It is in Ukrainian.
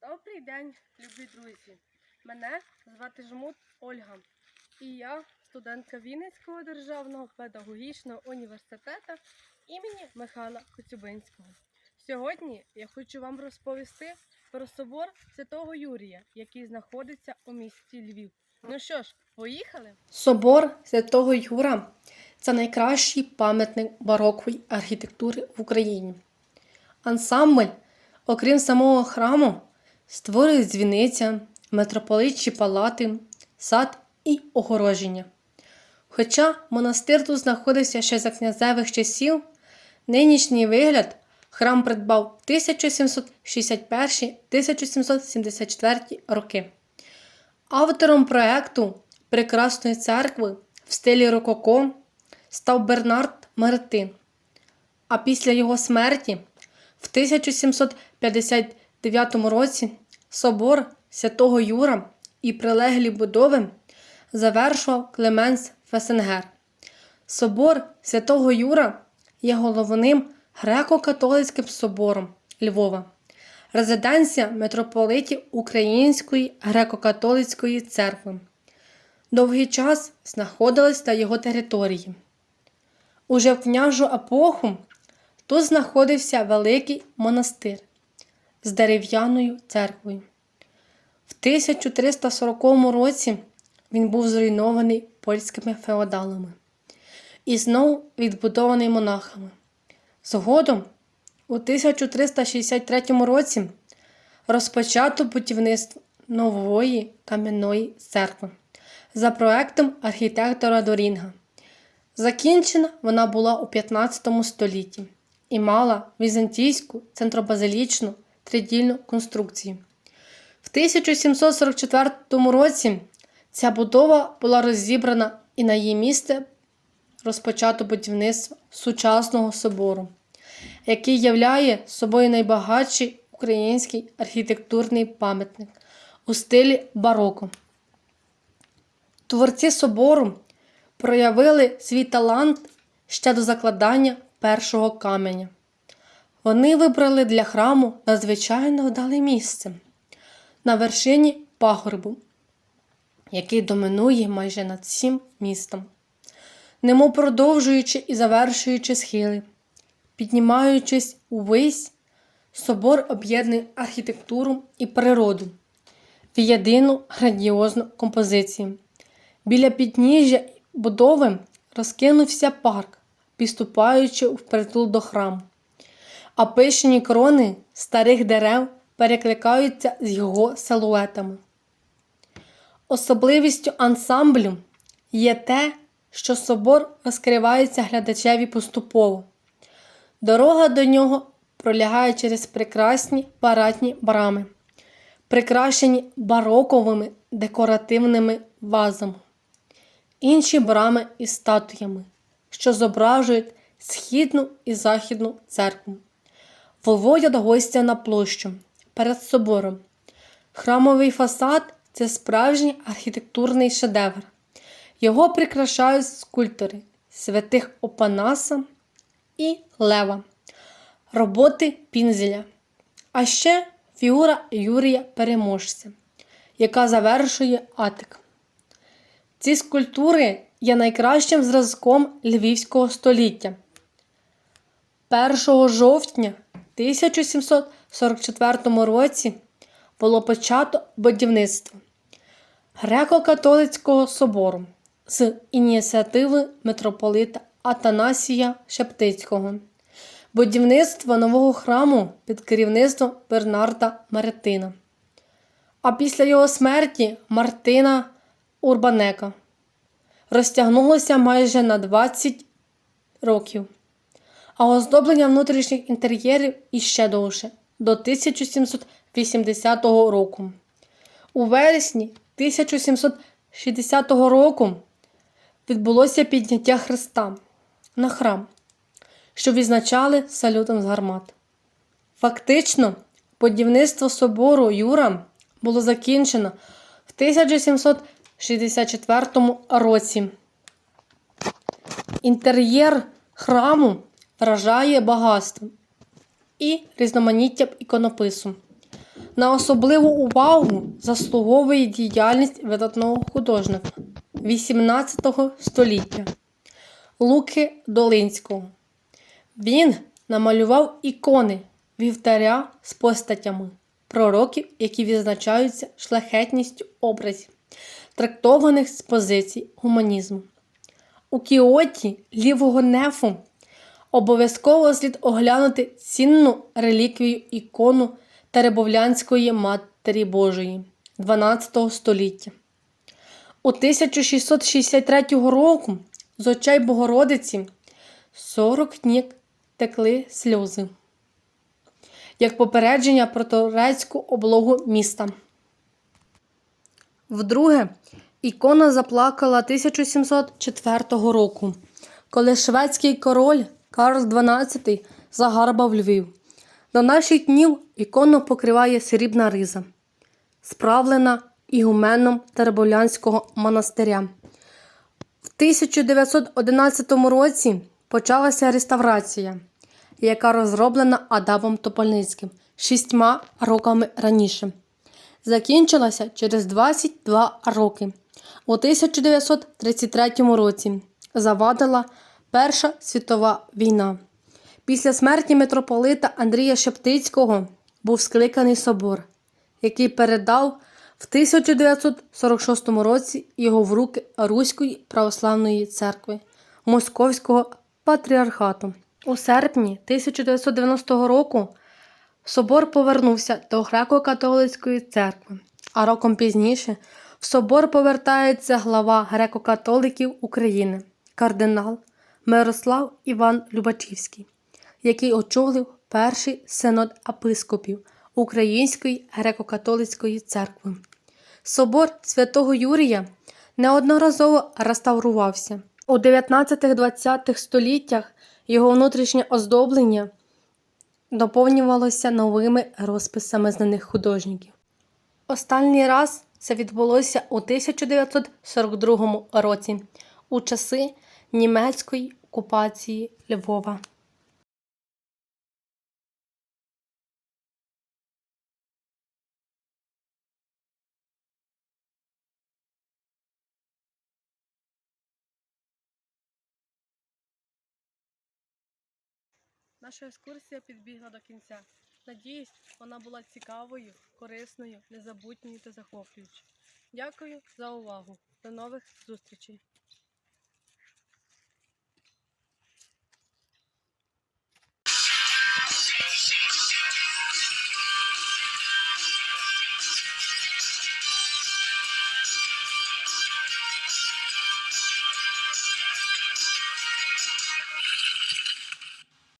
Добрий день, любі друзі. Мене звати Жмут Ольга. І я студентка Вінницького державного педагогічного університету імені Михайла Коцюбинського. Сьогодні я хочу вам розповісти про собор Святого Юрія, який знаходиться у місті Львів. Ну що ж, поїхали? Собор Святого Юра це найкращий пам'ятник барокової архітектури в Україні. Ансамбль, окрім самого храму, створює дзвіниця, митрополитчі палати, сад і огороження. Хоча монастир тут знаходився ще за князевих часів, нинішній вигляд храм придбав 1761-1774 роки. Автором проекту Прекрасної церкви в стилі Рококо став Бернард Мартин. А після його смерті в 1759 році собор Святого Юра і прилеглі будови завершував Клеменс Фесенгер. Собор Святого Юра є головним греко-католицьким собором Львова резиденція митрополитів Української греко-католицької церкви. Довгий час знаходилась на його території. Уже в княжу епоху тут знаходився великий монастир з дерев'яною церквою. В 1340 році він був зруйнований польськими феодалами і знову відбудований монахами. Згодом у 1363 році розпочато будівництво нової кам'яної церкви за проектом архітектора Дорінга. Закінчена вона була у 15 столітті і мала візантійську центробазилічну тридільну конструкцію. В 1744 році ця будова була розібрана і на її місце розпочато будівництво сучасного собору який являє собою найбагатший український архітектурний пам'ятник у стилі бароко. Творці собору проявили свій талант ще до закладання першого каменя. Вони вибрали для храму надзвичайно вдале місце на вершині пагорбу, який домінує майже над всім містом, немов продовжуючи і завершуючи схили. Піднімаючись увесь, собор об'єднує архітектуру і природу в єдину грандіозну композицію. Біля підніжжя будови розкинувся парк, підступаючи впритул до храму, а пишні крони старих дерев перекликаються з його силуетами. Особливістю ансамблю є те, що собор розкривається глядачеві поступово. Дорога до нього пролягає через прекрасні парадні брами, прикрашені бароковими декоративними вазами, інші брами із статуями, що зображують східну і західну церкву, виводять гостя на площу перед собором. Храмовий фасад це справжній архітектурний шедевр. Його прикрашають скульптори святих Опанаса і лева, роботи пінзеля, а ще фігура Юрія Переможця, яка завершує атик. Ці скульптури є найкращим зразком львівського століття. 1 жовтня 1744 році було почато будівництво Греко-католицького собору з ініціативи митрополита Атанасія Шептицького, будівництво нового храму під керівництвом Бернарда Маретина. А після його смерті Мартина Урбанека розтягнулося майже на 20 років, а оздоблення внутрішніх інтер'єрів іще довше до 1780 року. У вересні 1760 року відбулося підняття Христа на храм, що відзначали салютом з гармат. Фактично, будівництво собору Юра було закінчено в 1764 році. Інтер'єр храму вражає багатством і різноманіттям іконопису. На особливу увагу заслуговує діяльність видатного художника XVIII століття Луки Долинського. Він намалював ікони вівтаря з постатями пророків, які відзначаються шляхетністю образів, трактованих з позицій гуманізму. У кіоті лівого нефу обов'язково слід оглянути цінну реліквію ікону Теребовлянської Матері Божої 12 століття. У 1663 року з очей Богородиці 40 днів текли сльози, як попередження про турецьку облогу міста. Вдруге, ікона заплакала 1704 року, коли шведський король Карл XII загарбав Львів. До наших днів ікону покриває срібна риза, справлена ігуменом Теребовлянського монастиря. В 1911 році почалася реставрація, яка розроблена Адамом Топольницьким шістьма роками раніше. Закінчилася через 22 роки. У 1933 році завадила Перша світова війна. Після смерті митрополита Андрія Шептицького був скликаний собор, який передав в 1946 році його в руки Руської православної церкви Московського патріархату. У серпні 1990 року собор повернувся до греко-католицької церкви, а роком пізніше в собор повертається глава греко-католиків України, кардинал Мирослав Іван Любачівський, який очолив перший синод епископів Української греко-католицької церкви. Собор святого Юрія неодноразово реставрувався. У 19-20 століттях його внутрішнє оздоблення доповнювалося новими розписами знаних художників. Останній раз це відбулося у 1942 році, у часи німецької окупації Львова. Наша екскурсія підбігла до кінця. Надіюсь, вона була цікавою, корисною, незабутньою та захоплюючою. Дякую за увагу. До нових зустрічей!